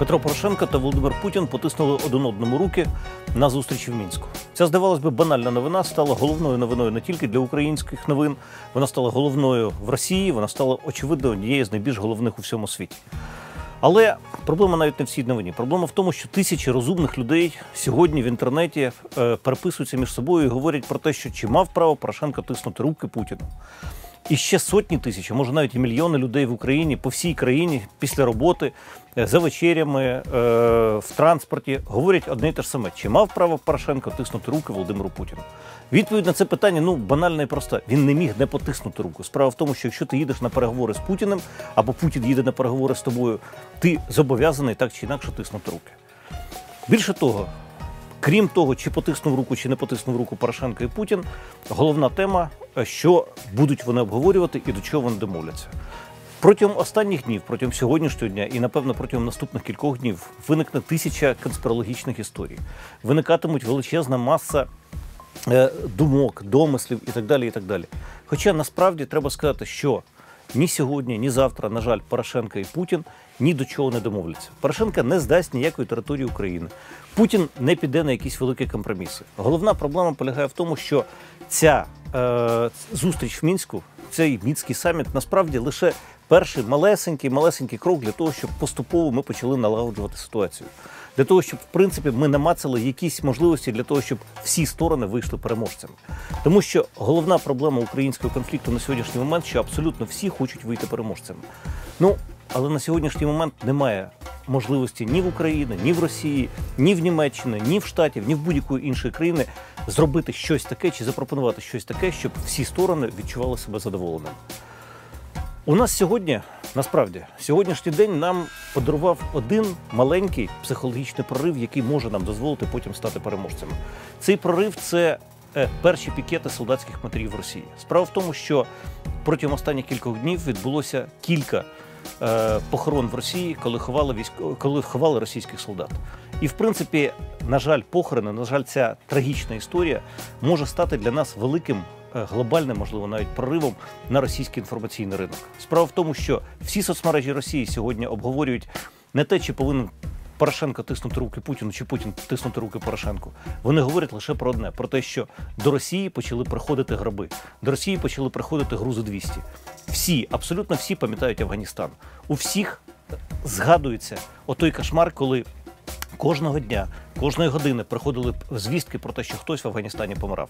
Петро Порошенко та Володимир Путін потиснули один одному руки на зустрічі в мінську. Ця здавалось би банальна новина стала головною новиною не тільки для українських новин, вона стала головною в Росії. Вона стала очевидно однією з найбільш головних у всьому світі. Але проблема навіть не в цій новині. Проблема в тому, що тисячі розумних людей сьогодні в інтернеті е, переписуються між собою і говорять про те, що чи мав право Порошенко тиснути руки Путіну. І ще сотні тисяч, а може навіть і мільйони людей в Україні по всій країні після роботи е, за вечерями е, в транспорті говорять одне й те ж саме: чи мав право Порошенко тиснути руки Володимиру Путіну? Відповідь на це питання ну банальна і проста. Він не міг не потиснути руку. Справа в тому, що якщо ти їдеш на переговори з Путіним, або Путін їде на переговори з тобою, ти зобов'язаний так чи інакше тиснути руки. Більше того, крім того, чи потиснув руку, чи не потиснув руку Порошенко і Путін, головна тема, е, що будуть вони обговорювати і до чого вони домовляться. Протягом останніх днів, протягом сьогоднішнього дня і, напевно, протягом наступних кількох днів виникне тисяча конспірологічних історій. Виникатимуть величезна маса е, думок, домислів і так далі. і так далі. Хоча насправді треба сказати, що ні сьогодні, ні завтра, на жаль, Порошенко і Путін ні до чого не домовляться. Порошенко не здасть ніякої території України. Путін не піде на якісь великі компроміси. Головна проблема полягає в тому, що ця е, зустріч в мінську, цей мінський саміт, насправді лише перший малесенький, малесенький крок для того, щоб поступово ми почали налагоджувати ситуацію. Для того, щоб в принципі ми намацали якісь можливості для того, щоб всі сторони вийшли переможцями. Тому що головна проблема українського конфлікту на сьогоднішній момент, що абсолютно всі хочуть вийти переможцями. Ну але на сьогоднішній момент немає можливості ні в Україні, ні в Росії, ні в Німеччині, ні в Штатів, ні в будь-якої іншої країни зробити щось таке чи запропонувати щось таке, щоб всі сторони відчували себе задоволеними. У нас сьогодні, насправді, сьогоднішній день нам подарував один маленький психологічний прорив, який може нам дозволити потім стати переможцями. Цей прорив це е, перші пікети солдатських матерів в Росії. Справа в тому, що протягом останніх кількох днів відбулося кілька е, похорон в Росії, коли ховали військо, коли ховали російських солдат. І в принципі, на жаль, похорони, на жаль, ця трагічна історія може стати для нас великим. Е, Глобальним, можливо, навіть проривом на російський інформаційний ринок. Справа в тому, що всі соцмережі Росії сьогодні обговорюють не те, чи повинен Порошенко тиснути руки Путіну, чи Путін тиснути руки Порошенку. Вони говорять лише про одне: про те, що до Росії почали приходити гроби, до Росії почали приходити грузи 200. Всі, абсолютно всі пам'ятають Афганістан. У всіх згадується отой кошмар, коли кожного дня, кожної години приходили звістки про те, що хтось в Афганістані помирав.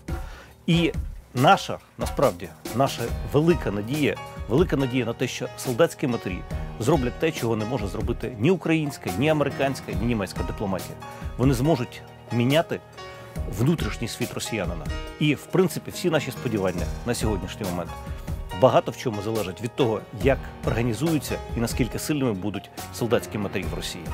І наша насправді наша велика надія, велика надія на те, що солдатські матері зроблять те, чого не може зробити ні українська, ні американська, ні німецька дипломатія. Вони зможуть міняти внутрішній світ росіянина. І, в принципі, всі наші сподівання на сьогоднішній момент багато в чому залежать від того, як організуються і наскільки сильними будуть солдатські матері в Росії.